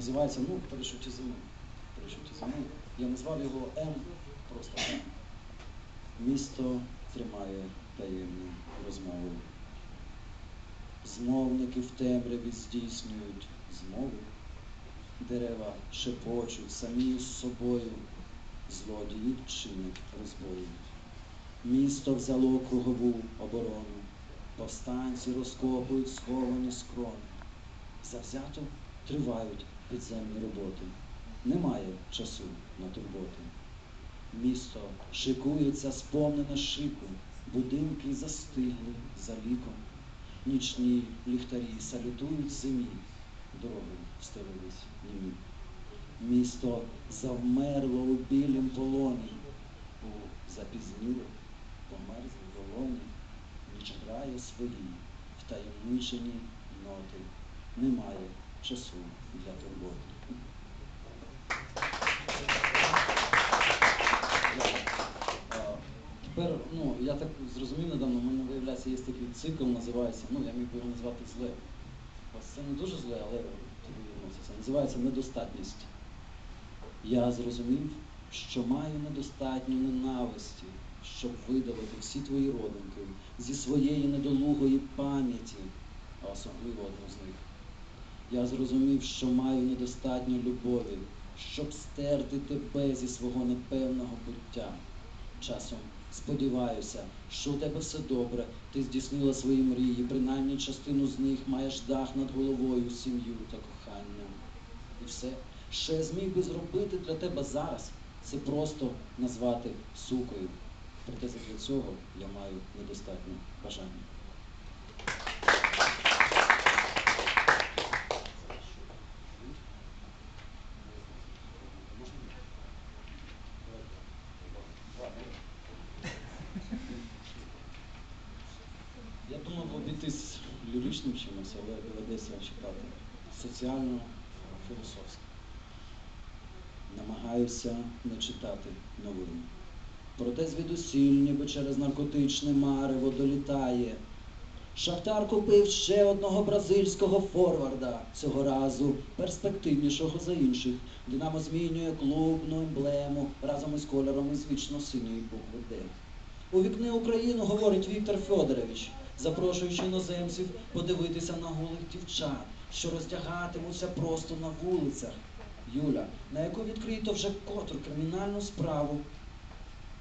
називається ну, перешуті зими. Перешуті зими. Я назвав його М просто М. Місто тримає таємну розмову. Змовники в темряві здійснюють змови. Дерева шепочуть самі з собою, злодії чинять розбої. Місто взяло кругову оборону, повстанці розкопують сховані скрони. Завзято тривають підземні роботи. Немає часу на турботи. Місто шикується, сповнене шику, будинки застигли за ліком. Нічні ліхтарі салютують зимі, дороги стелились німі. Місто завмерло у білім полоні, у запізніло, померзлі волоні, ніч грає свої втаємничені ноти. Немає часу для турботи. Тепер, ну, я так зрозумів недавно, в мене виявляється, є такий цикл, називається, ну, я міг би його назвати зле. Це не дуже зле, але відноситься. Називається недостатність. Я зрозумів, що маю недостатньо ненависті, щоб видалити всі твої родинки зі своєї недолугої пам'яті, а особливо одну з них. Я зрозумів, що маю недостатньо любові, щоб стерти тебе зі свого непевного буття. Часом сподіваюся, що у тебе все добре, ти здійснила свої мрії, принаймні частину з них маєш дах над головою, сім'ю та кохання. І все, що я зміг би зробити для тебе зараз, це просто назвати сукою. Проте для цього я маю недостатньо бажання. Ліричним чимось, але доведеться читати соціально-філософське. Намагаюся не читати новин. Проте звідусіль, ніби через наркотичне марево долітає. Шахтар купив ще одного бразильського форварда, цього разу перспективнішого за інших. Динамо змінює клубну емблему разом із кольором із вічно синьої букви Д. У вікни Україну говорить Віктор Федорович, запрошуючи іноземців подивитися на голих дівчат, що роздягатимуться просто на вулицях. Юля, на яку відкрито вже котру кримінальну справу,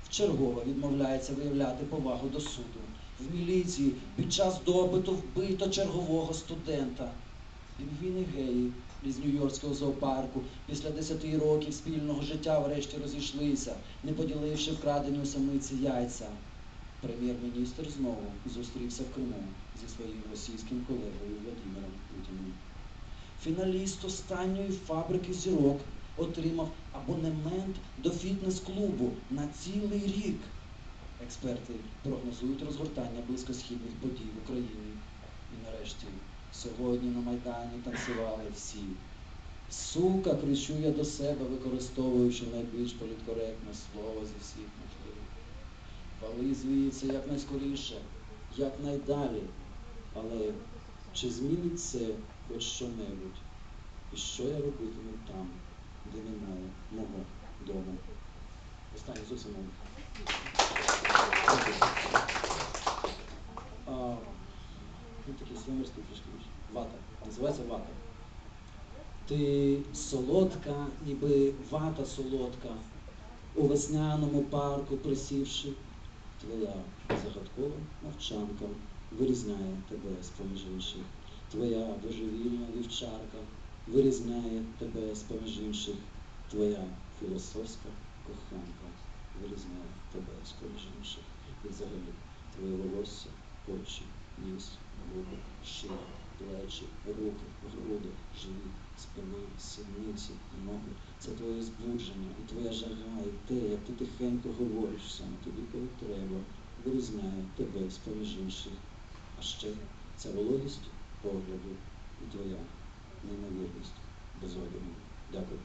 вчергово відмовляється виявляти повагу до суду. В міліції під час допиту вбито чергового студента. Пінгвіни геї із Нью-Йоркського зоопарку після 10 років спільного життя врешті розійшлися, не поділивши вкрадені у самиці яйця. Прем'єр-міністр знову зустрівся в Криму зі своїм російським колегою Владимиром Путіним. Фіналіст останньої фабрики зірок отримав абонемент до фітнес-клубу на цілий рік. Експерти прогнозують розгортання близькосхідних подій в Україні. І нарешті сьогодні на Майдані танцювали всі. Сука, кричу я до себе, використовуючи найбільш політкоректне слово зі всіх можливих. Вали звіться якнайскоріше, якнайдалі. Але чи змінить це хоч що-небудь? І що я робитиму там, де немає мого дому? Останнє зовсім ну, такий свинерський трішки. Вата. Називається вата. Ти солодка, ніби вата солодка, у весняному парку присівши, твоя загадкова мовчанка вирізняє тебе з-поміж інших. Твоя божевільна вівчарка вирізняє тебе з-поміж інших. Твоя філософська коханка вирізняє тебе з-поміж інших. І взагалі твоє волосся, очі, ніс, губи, шия, плечі, руки, груди, живіт, спина, сідниці, ноги. Це твоє збудження і твоя жага, і те, як ти тихенько говориш саме тобі, коли треба, вирізняє тебе з-поміж інших. А ще ця вологість погляду і твоя неймовірність без одягу. Дякую.